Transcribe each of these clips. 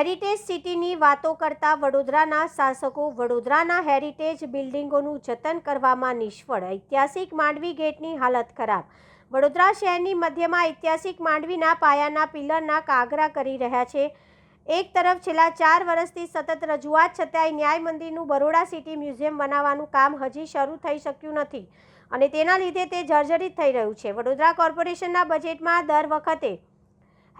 Heritage સિટીની વાતો કરતા વડોદરાના શાસકો વડોદરાના હેરિટેજ બિલ્ડિંગોનું જતન કરવામાં નિષ્ફળ. ઐતિહાસિક માંડવી ગેટની હાલત ખરાબ. વડોદરા શહેરની મધ્યમાં ઐતિહાસિક માંડવીના પાયાના પિલરના કાગરા કરી રહ્યા છે. એક તરફ છેલ્લા ચાર વર્ષથી સતત રજૂઆત છતાંય ન્યાય મંદિરનું બરોડા સિટી મ્યુઝિયમ બનાવવાનું કામ હજી શરૂ થઈ શક્યું નથી અને તેના લીધે તે જર્જરિત થઈ રહ્યું છે. વડોદરા કોર્પોરેશનના બજેટમાં દર વખતે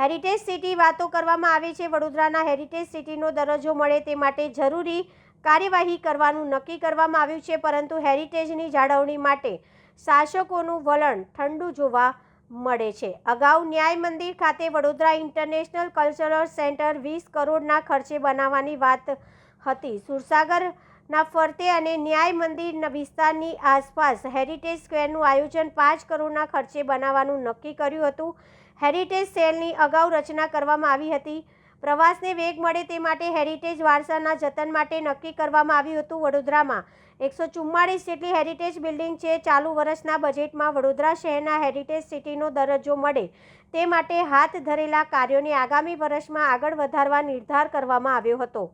હેરિટેજ સિટી વાતો કરવામાં આવે છે. વડોદરાના હેરિટેજ સિટીનો દરજ્જો મળે તે માટે જરૂરી કાર્યવાહી કરવાનું નક્કી કરવામાં આવ્યું છે, પરંતુ હેરિટેજની જાળવણી માટે શાસકોનું વલણ ઠંડુ જોવા મળે છે. અગાઉ ન્યાય મંદિર ખાતે વડોદરા ઇન્ટરનેશનલ કલ્ચરલ સેન્ટર વીસ કરોડના ખર્ચે બનાવવાની વાત હતી. સુરસાગરના ફરતે અને ન્યાય મંદિર વિસ્તારની આસપાસ હેરિટેજ સ્ક્વેરનું આયોજન પાંચ કરોડના ખર્ચે બનાવવાનું નક્કી કર્યું હતું. હેરિટેજ સેલની અગાઉ રચના કરવામાં આવી હતી. પ્રવાસને વેગ મળે તે માટે હેરિટેજ વારસાના જતન માટે નક્કી કરવામાં આવ્યું હતું વડોદરામાં. એકસો ચુમ્માળીસ જેટલી હેરિટેજ બિલ્ડિંગ છે, ચાલુ વર્ષના બજેટમાં વડોદરા શહેરના હેરિટેજ સિટીનો દરજ્જો મળે તે માટે હાથ ધરેલા કાર્યોને આગામી વર્ષમાં આગળ વધારવા નિર્ધાર કરવામાં આવ્યો હતો.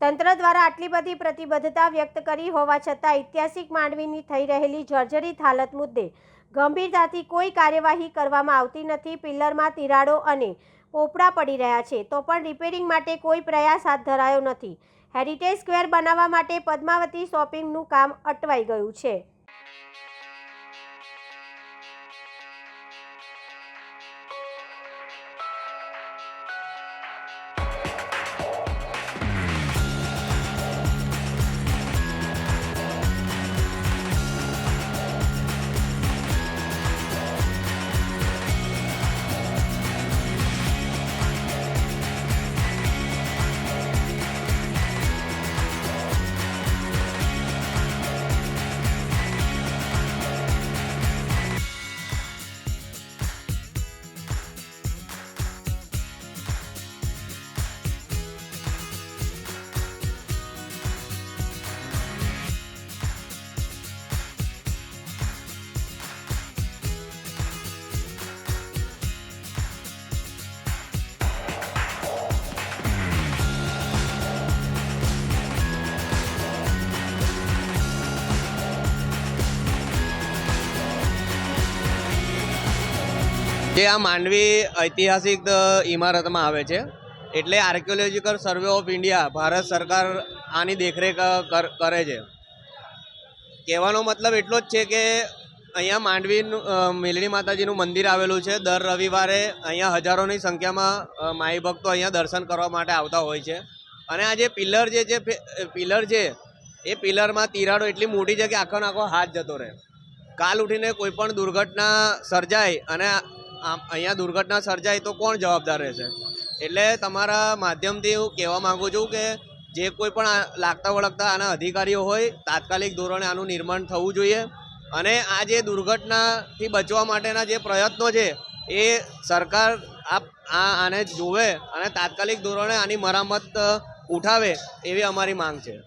તંત્ર દ્વારા આટલી બધી પ્રતિબદ્ધતા વ્યક્ત કરી હોવા છતાં ઐતિહાસિક માંડવીની થઈ રહેલી જર્જરિત હાલત મુદ્દે ગંભીરતાથી કોઈ કાર્યવાહી કરવામાં આવતી નથી. પિલ્લરમાં તિરાડો અને પોપડા પડી રહ્યા છે, તો પણ રિપેરિંગ માટે કોઈ પ્રયાસ હાથ ધરાયો નથી. હેરિટેજ સ્ક્વેર બનાવવા માટે પદ્માવતી શોપિંગનું કામ અટવાઈ ગયું છે. જે આ માંડવી ઐતિહાસિક ઇમારતમાં આવે છે. એટલે archaeological survey of India Bharat સરકાર આની દેખરેખ કર- છે. કહેવાનો મતલબ એટલો જ છે કે અહીંયા માંડવીનું મેલણી માતાજીનું મંદિર આવેલું છે. દર રવિવારે અહીંયા હજારોની સંખ્યામાં માઈ ભક્તો અહીંયા દર્શન કરવા માટે આવતા હોય છે. અને આ જે પિલ્લર જે છે પિલર છે, એ પિલ્લરમાં તિરાડો એટલી મોટી છે કે આખો આખો હાથ જતો રહે. કાલ ઉઠીને કોઈ પણ દુર્ઘટના સર્જાય અને આમ અહીંયા દુર્ઘટના સર્જાય તો કોણ જવાબદાર રહેશે? એટલે તમારા માધ્યમથી હું કહેવા માંગુ છું કે જે કોઈ પણ લાગતા વળગતા આના અધિકારીઓ હોય, તાત્કાલિક ધોરણે આનું નિર્માણ થવું જોઈએ અને આ જે દુર્ઘટનાથી બચવા માટેના જે પ્રયત્નો છે, એ સરકાર આ- આને જોવે અને તાત્કાલિક ધોરણે આની મરામત ઉઠાવે એવી અમારી માંગ છે.